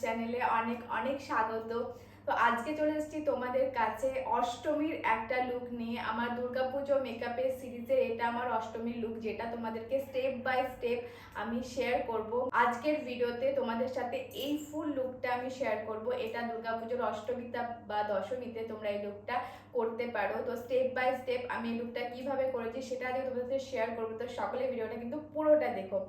চ্যানেলে অনেক অনেক স্বাগত। তো আজকে চলে এসেছি তোমাদের কাছে অষ্টমীর একটা লুক নিয়ে। আমার দুর্গাপুজো মেকআপের সিরিজের এটা আমার অষ্টমীর লুক যেটা তোমাদেরকে স্টেপ বাই স্টেপ আমি শেয়ার করব। আজকের ভিডিওতে তোমাদের সাথে এই ফুল লুকটা আমি শেয়ার করব। এটা দুর্গাপুজোর অষ্টমীতে বা দশমীতে তোমরা এই লুকটা করতে পারো। তো স্টেপ বাই স্টেপ আমি এই লুকটা কীভাবে করেছি সেটা আজকে তোমাদের সাথে শেয়ার করব। তো সকলে ভিডিওটা কিন্তু পুরোটা দেখো।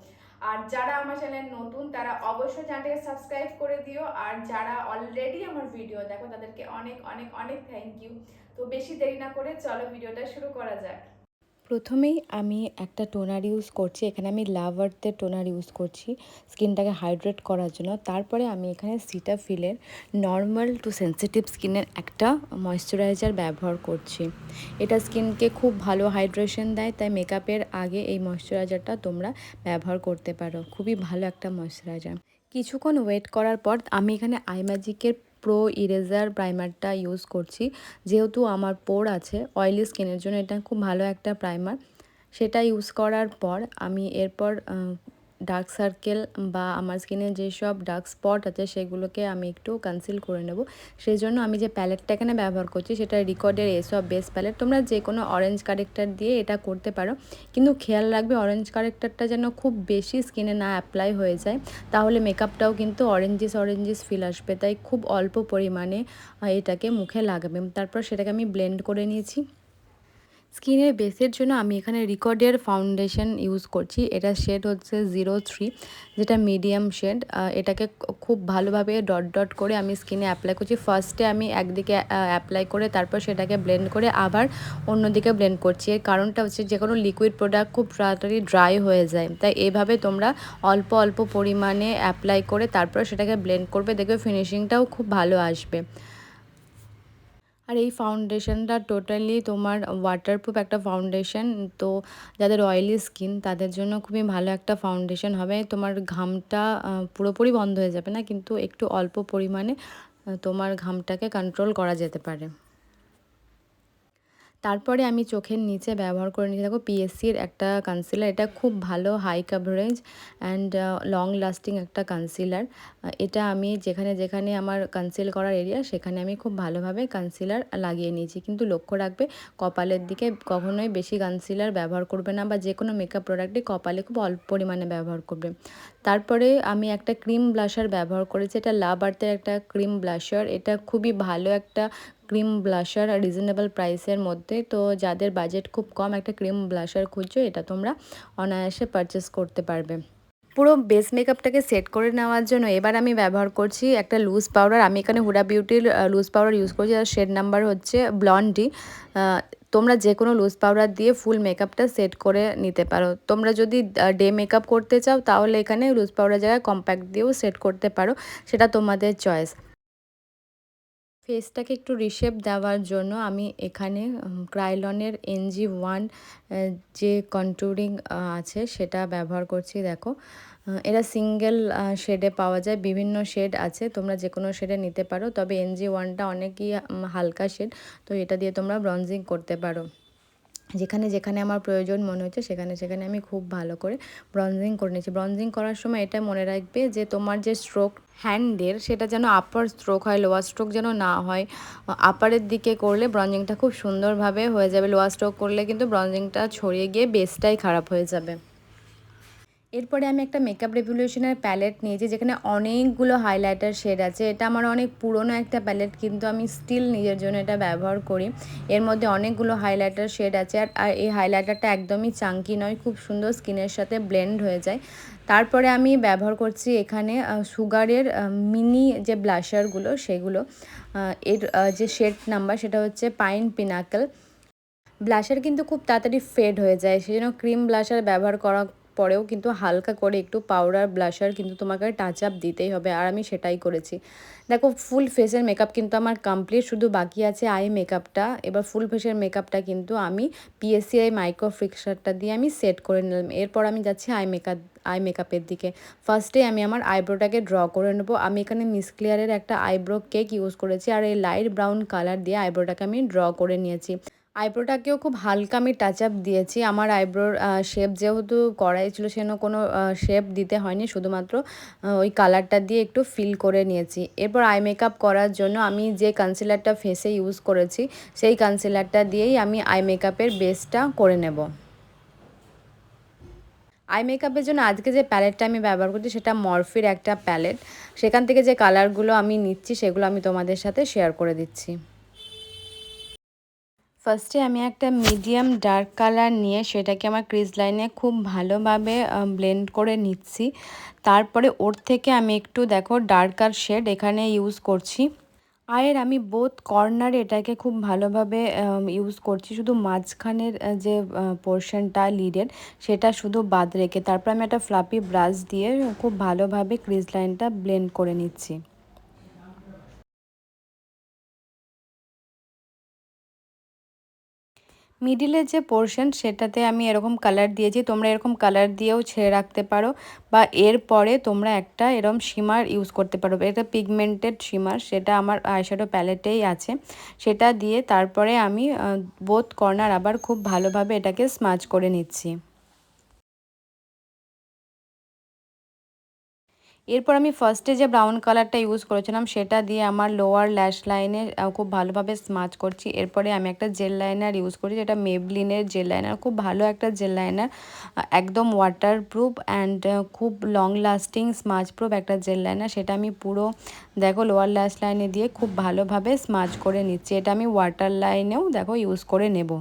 আর যারা আমার চ্যানেল নতুন তারা অবশ্যই চ্যানেলটাকে সাবস্ক্রাইব করে দিও। আর যারা অলরেডি আমার ভিডিও দেখো তাদেরকে অনেক অনেক অনেক থ্যাংক ইউ তো বেশি দেরি না করে চলো ভিডিওটা শুরু করা যাক। প্রথমেই আমি একটা টোনার ইউজ করছি, এখানে আমি লাভ আর্থের টোনার ইউজ করছি স্কিনটাকে হাইড্রেট করার জন্য। তারপরে আমি এখানে সিটাফিলের নর্মাল টু সেন্সিটিভ স্কিনের একটা ময়শ্চারাইজার ব্যবহার করছি। এটা স্কিনকে খুব ভালো হাইড্রেশন দেয়, তাই মেকআপের আগে এই ময়শ্চারাইজারটা তোমরা ব্যবহার করতে পারো। খুবই ভালো একটা ময়শ্চারাইজার কিছুক্ষণ ওয়েট করার পর আমি এখানে আই ম্যাজিকের প্রো ইরেজার প্রাইমারটা ইউজ করছি। যেহেতু আমার পোর আছে অয়েলি স্কিনের জন্য এটা খুব ভালো একটা প্রাইমার সেটা ইউজ করার পর আমি এরপর ডার্ক সার্কেল বা আমার স্কিনে যেসব ডার্ক স্পট আছে, সেগুলোকে আমি একটু কনসিল করে নেব। সেই জন্য আমি যে প্যালেটটা এখানে ব্যবহার করছি, সেটা রিকর্ডের এসব বেস প্যালেট তোমরা যে কোনো অরেঞ্জ কারেক্টার দিয়ে এটা করতে পারো। কিন্তু খেয়াল রাখবে অরেঞ্জ কারেক্টারটা যেন খুব বেশি স্কিনে না অ্যাপ্লাই হয়ে যায়। তাহলে মেকআপটাও কিন্তু অরেঞ্জিস অরেঞ্জিস ফিল আসবে। তাই খুব অল্প পরিমাণে এটাকে মুখে লাগাবে। তারপর সেটাকে আমি ব্লেন্ড করে নিয়েছি। স্কিনের বেসের জন্য আমি এখানে রিকর্ডের ফাউন্ডেশন ইউজ করছি। এটা শেড হচ্ছে জিরো থ্রি, যেটা মিডিয়াম শেড। এটাকে খুব ভালোভাবে ডট ডট করে আমি স্কিনে অ্যাপ্লাই করছি। ফার্স্টে আমি একদিকে অ্যাপ্লাই করে তারপর সেটাকে ব্লেন্ড করে আবার অন্যদিকে ব্লেন্ড করছি। এর কারণটা হচ্ছে যে কোনো লিকুইড প্রোডাক্ট খুব তাড়াতাড়ি ড্রাই হয়ে যায়। তাই এভাবে তোমরা অল্প অল্প পরিমাণে অ্যাপ্লাই করে তারপর সেটাকে ব্লেন্ড করবে। দেখবে ফিনিশিংটাও খুব ভালো আসবে। আর এই ফাউন্ডেশনটা টোটালি তোমার ওয়াটারপ্রুফ একটা ফাউন্ডেশন তো যাদের অয়েলি স্কিন তাদের জন্য খুবই ভালো একটা ফাউন্ডেশন হবে। তোমার ঘামটা পুরোপুরি বন্ধ হয়ে যাবে না, কিন্তু একটু অল্প পরিমাণে তোমার ঘামটাকে কন্ট্রোল করা যেতে পারে। তারপরে আমি চোখের নিচে ব্যবহার করে নিয়ে দেখো পিএসসির একটা কনসিলার এটা খুব ভালো high coverage and long lasting একটা কনসিলার এটা আমি যেখানে যেখানে আমার কনসিল করার এরিয়া সেখানে আমি খুব ভালোভাবে কনসিলার লাগিয়ে নিয়েছি। কিন্তু লক্ষ্য রাখবে, কপালের দিকে কখনোই বেশি কনসিলার ব্যবহার করবে না বা যে কোনো মেকআপ প্রোডাক্টে কপালে খুব অল্প পরিমাণে ব্যবহার করবে। তারপরে আমি একটা ক্রিম ব্লাশার ব্যবহার করেছি। এটা লাভ আর্থের একটা ক্রিম ব্লাশার এটা খুবই ভালো একটা ক্রিম ব্লাশার রিজনেবল প্রাইসের মধ্যে। তো যাদের বাজেট খুব কম, একটা ক্রিম ব্লাশার খুঁজছো এটা তোমরা অনায়াসে পারচেস করতে পারবে। পুরো বেস মেকআপটাকে সেট করে নেওয়ার জন্য এবার আমি ব্যবহার করছি একটা লুজ পাউডার আমি এখানে হুডা বিউটির লুজ পাউডার ইউজ করছি, আর শেড নাম্বার হচ্ছে ব্লন্ডি তোমরা যে কোনো লুজ পাউডার দিয়ে ফুল মেকআপটা সেট করে নিতে পারো। তোমরা যদি ডে মেকআপ করতে চাও, তাহলে এখানে লুজ পাউডার জায়গায় কম্প্যাক্ট দিয়েও সেট করতে পারো। সেটা তোমাদের চয়েস ফেসটাকে একটু রিশেপ দেওয়ার জন্য আমি এখানে ক্রাইলনের এনজি ওয়ান যে কন্ট্রোলিং আছে সেটা ব্যবহার করছি, দেখো। এরা সিঙ্গেল শেডে পাওয়া যায়, বিভিন্ন শেড আছে, তোমরা যে কোনো শেডে নিতে পারো, তবে এনজি ওয়ানটা অনেকই হালকা শেড, তো এটা দিয়ে তোমরা ব্রঞ্জিং করতে পারো। যেখানে যেখানে আমার প্রয়োজন মনে হচ্ছে, সেখানে সেখানে আমি খুব ভালো করে ব্রনজিং করে নিয়েছি। ব্রঞ্জিং করার সময় এটা মনে রাখবে যে তোমার যে স্ট্রোক হ্যান্ডের সেটা যেন আপার স্ট্রোক হয় লোয়ার স্ট্রোক যেন না হয় আপারের দিকে করলে ব্রনজিংটা খুব সুন্দরভাবে হয়ে যাবে। লোয়ার স্ট্রোক করলে কিন্তু ব্রঞ্জিংটা ছড়িয়ে গিয়ে বেসটাই খারাপ হয়ে যাবে। এরপরে আমি একটা মেকআপ রেভলিউশনের প্যালেট নিয়েছি, যেখানে অনেকগুলো হাইলাইটার শেড আছে। এটা আমার অনেক পুরনো একটা প্যালেট কিন্তু আমি স্টিল নিজের জন্য এটা ব্যবহার করি। এর মধ্যে অনেকগুলো হাইলাইটার শেড আছে, আর এই হাইলাইটারটা একদমই চাঙ্কি নয়, খুব সুন্দর স্কিনের সাথে ব্লেন্ড হয়ে যায়। তারপরে আমি ব্যবহার করছি এখানে সুগারের মিনি যে ব্লাশারগুলো সেগুলো। এর যে শেড নাম্বার সেটা হচ্ছে পাইন পিনাকল ব্লাশার কিন্তু খুব তাড়াতাড়ি ফেড হয়ে যায় সেই জন্য ক্রিম ব্লাশার ব্যবহার করা পরেও কিন্তু হালকা করে একটু পাউডার ব্লাশার কিন্তু তোমাকে টাচ আপ দিতেই হবে, আর আমি সেটাই করেছি। দেখো ফুল ফেসের মেকআপ কিন্তু আমার কমপ্লিট শুধু বাকি আছে আই মেকআপটা এবার ফুল ফেসের মেকআপটা কিন্তু আমি পিএসসিআই মাইক্রো ফিক্সারটা দিয়ে আমি সেট করে নিলাম। এরপর আমি যাচ্ছি আই মেকআপ আই মেকআপের দিকে। ফার্স্টে আমি আমার আইব্রোটাকে ড্র করে নেব। আমি এখানে মিস ক্লিয়ারের একটা আইব্রো কেক ইউজ করেছি, আর এই লাইট ব্রাউন কালার দিয়ে আইব্রোটাকে আমি ড্র করে নিয়েছি। আইব্রোটাকেও খুব হালকা আমি টাচ আপ দিয়েছি। আমার আইব্রোর শেপ যেহেতু করাই ছিল সেন কোনো শেপ দিতে হয়নি। শুধুমাত্র ওই কালারটা দিয়ে একটু ফিল করে নিয়েছি। এরপর আই মেকআপ করার জন্য আমি যে কনসিলারটা ফেসে ইউজ করেছি, সেই কনসিলারটা দিয়েই আমি আই মেকআপের বেসটা করে নেব। আই মেকআপের জন্য আজকে যে প্যালেটটা আমি ব্যবহার করছি, সেটা মরফির একটা প্যালেট সেখান থেকে যে কালারগুলো আমি নিচ্ছি, সেগুলো আমি তোমাদের সাথে শেয়ার করে দিচ্ছি। ফার্স্টে আমি একটা মিডিয়াম ডার্ক কালার নিয়ে সেটাকে আমার ক্রিজ লাইনে খুব ভালোভাবে ব্লেন্ড করে নিচ্ছি। তারপরে ওর থেকে আমি একটু দেখো ডার্কার শেড এখানে ইউজ করছি। আয়ের আমি বোথ কর্নারে এটাকে খুব ভালোভাবে ইউজ করছি। শুধু মাঝখানের যে পোর্শনটা লিডের সেটা শুধু বাদ রেখে। তারপর আমি একটা ফ্লাপি ব্রাশ দিয়ে খুব ভালোভাবে ক্রিজ লাইনটা ব্লেন্ড করে নিচ্ছি। মিডিলের যে পোর্শন, সেটাতে আমি এরকম কালার দিয়েছি। তোমরা এরকম কালার দিয়েও ছেড়ে রাখতে পারো বা এর পরে তোমরা একটা এরকম শিমার ইউজ করতে পারো। এটা পিগমেন্টেড শিমার, সেটা আমার আইশ্যাডো প্যালেটেই আছে। সেটা দিয়ে তারপরে আমি বোধ কর্নার আবার খুব ভালোভাবে এটাকে স্মাচ করে নিচ্ছি। এরপর আমি ফার্স্টে যে ব্রাউন কালারটা ইউজ করেছিলাম, সেটা দিয়ে আমার লোয়ার ল্যাশ লাইনে খুব ভালোভাবে স্মাচ করছি। এরপরে আমি একটা জেল লাইনার ইউজ করি যেটা মেবলিনের জেল লাইনার খুব ভালো একটা জেল লাইনার একদম ওয়াটার প্রুফ অ্যান্ড খুব লং লাস্টিং স্মাচ প্রুফ একটা জেল লাইনার সেটা আমি পুরো, দেখো লোয়ার ল্যাশ লাইনে দিয়ে খুব ভালোভাবে স্মাচ করে নিচ্ছি। এটা আমি ওয়াটার লাইনেও দেখো ইউজ করে নেব।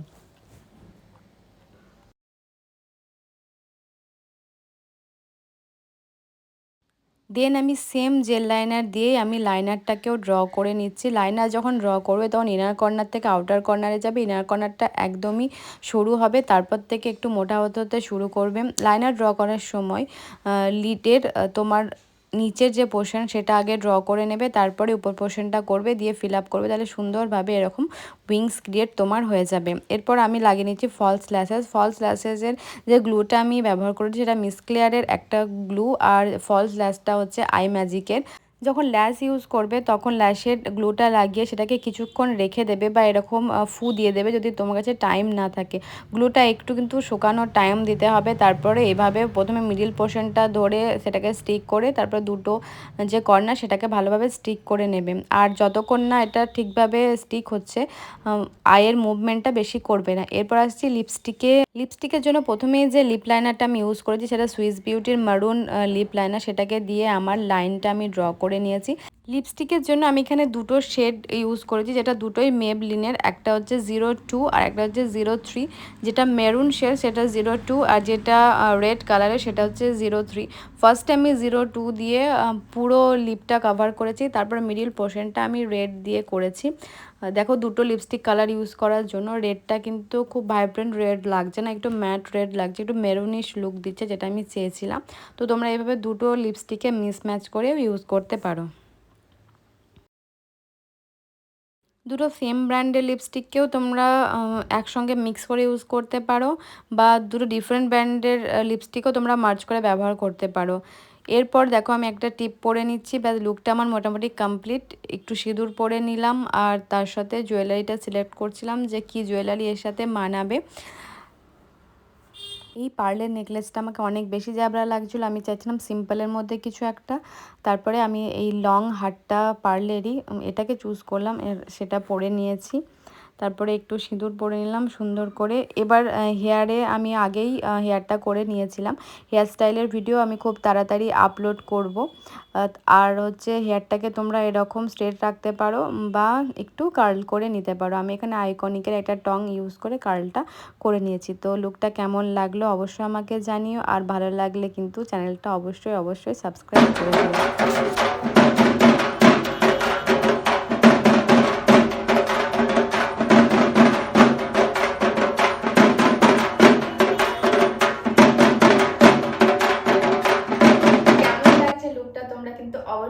দেন আমি সেম জেল লাইনার দিয়ে আমি লাইনারটাকেও ড্র করে নিচ্ছি। লাইনার যখন ড্র করবে তখন ইনার কর্নার থেকে আউটার কর্নারে যাবে। ইনার কর্নারটা একদমই শুরু হবে, তারপর থেকে একটু মোটা হতে হতে শুরু করবে। লাইনার ড্র করার সময় লিটের তোমার নিচের যে পোর্শন সেটা আগে ড্র করে নেবে, তারপরে উপর পোর্শনটা করবে, দিয়ে ফিল আপ করবে, তাহলে সুন্দরভাবে এরকম উইংস ক্রিয়েট তোমার হয়ে যাবে। এরপর আমি লাগিয়ে নিচ্ছি ফলস ল্যাসেস ফলস ল্যাসেসের যে গ্লুটা আমি ব্যবহার করেছি, সেটা মিসক্লিয়ারের একটা গ্লু আর ফলস ল্যাসটা হচ্ছে আই ম্যাজিকের যখন ল্যাশ ইউজ করবে, তখন ল্যাশের গ্লুটা লাগিয়ে সেটাকে কিছুক্ষণ রেখে দেবে বা এরকম ফু দিয়ে দেবে যদি তোমার কাছে টাইম না থাকে। গ্লুটা একটু কিন্তু শুকানোর টাইম দিতে হবে। তারপরে এভাবে প্রথমে মিডিল পোর্শনটা ধরে সেটাকে স্টিক করে তারপর দুটো, যে কর্নার সেটাকে ভালোভাবে স্টিক করে নেবে। আর যতক্ষণ না এটা ঠিকভাবে স্টিক হচ্ছে আয়ের মুভমেন্টটা বেশি করবে না। এরপর আসছি লিপস্টিকে। লিপস্টিকের জন্য প্রথমেই যে লিপ লাইনারটা আমি ইউজ করেছি সেটা সুইস বিউটির মারুন লিপ লাইনার। সেটাকে দিয়ে আমার লাইনটা আমি ড্র করে নিয়েছি। লিপস্টিকের জন্য আমি এখানে দুটো শেড ইউজ করেছি, যেটা দুটোই মেবলিনের একটা হচ্ছে জিরো টু আর একটা হচ্ছে জিরো থ্রি যেটা মেরুন শেড সেটা জিরো টু আর যেটা রেড কালারের সেটা হচ্ছে জিরো থ্রি ফার্স্টে আমি জিরো টু দিয়ে পুরো লিপটা কভার করেছি, তারপর মিডিল পোর্শনটা আমি রেড দিয়ে করেছি। দেখো দুটো লিপস্টিক কালার ইউজ করার জন্য রেডটা কিন্তু খুব ভাইব্রেন্ট রেড লাগছে না, একটু ম্যাট রেড লাগছে, একটু মেরুনিশ লুক দিচ্ছে, যেটা আমি চেয়েছিলাম। তো তোমরা এইভাবে দুটো লিপস্টিকে মিসম্যাচ করে ইউজ করতে পারো। দুটো সেম ব্র্যান্ডের লিপস্টিককেও তোমরা একসঙ্গে মিক্স করে ইউজ করতে পারো, বা দুটো ডিফারেন্ট ব্র্যান্ডের লিপস্টিকও তোমরা মার্চ করে ব্যবহার করতে পারো। এরপর দেখো আমি একটা টিপ পরে নিচ্ছি। ব্যাস লুকটা আমার মোটামুটি কমপ্লিট একটু সিঁদুর পরে নিলাম আর তার সাথে জুয়েলারিটা সিলেক্ট করছিলাম যে কি জুয়েলারি এর সাথে মানাবে। এই পার্লের নেকলেসটা আমাকে অনেক বেশি জ্যাবরা লাগছিল। আমি চাইছিলাম সিম্পলের মধ্যে কিছু একটা। তারপরে আমি এই লং হারটা পার্লেরই এটাকে চুজ করলাম। সেটা পরে নিয়েছি। তারপরে একটু সিঁদুর পরে নিলাম, সুন্দর করে। এবার হেয়ারে আমি আগেই হেয়ারটা করে নিয়েছিলাম। হেয়ার স্টাইলের ভিডিও আমি খুব তাড়াতাড়ি আপলোড করব। আর হচ্ছে হেয়ারটাকে তোমরা এরকম স্ট্রেট রাখতে পারো বা একটু কার্ল করে নিতে পারো। আমি এখানে আইকনিকের একটা টং ইউজ করে কার্লটা করে নিয়েছি। তো লুকটা কেমন লাগল অবশ্যই আমাকে জানিও। আর ভালো লাগলে কিন্তু চ্যানেলটা অবশ্যই অবশ্যই সাবস্ক্রাইব করে দিও।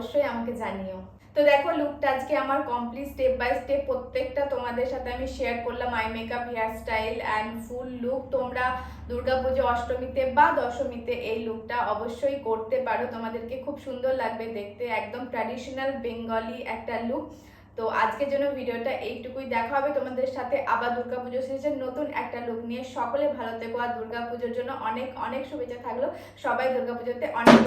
অবশ্যই আমাকে জানিও। তো দেখো লুকটা আজকে আমার কমপ্লিট স্টেপ বাই স্টেপ প্রত্যেকটা তোমাদের সাথে আমি শেয়ার করলাম eye makeup hair style and full look তোমরা দুর্গাপুজো অষ্টমীতে বা দশমীতে এই লুকটা অবশ্যই করতে পারো। তোমাদেরকে খুব সুন্দর লাগবে দেখতে, একদম ট্র্যাডিশনাল বেঙ্গলি একটা লুক তো আজকের জন্য ভিডিওটা এইটুকুই দেখা হবে তোমাদের সাথে আবার দুর্গাপুজো সিরিজের নতুন একটা লুক নিয়ে। সকলে ভালো থেকো আর দুর্গাপুজোর জন্য অনেক অনেক শুভেচ্ছা থাকল। সবাই দুর্গাপুজোতে অনেক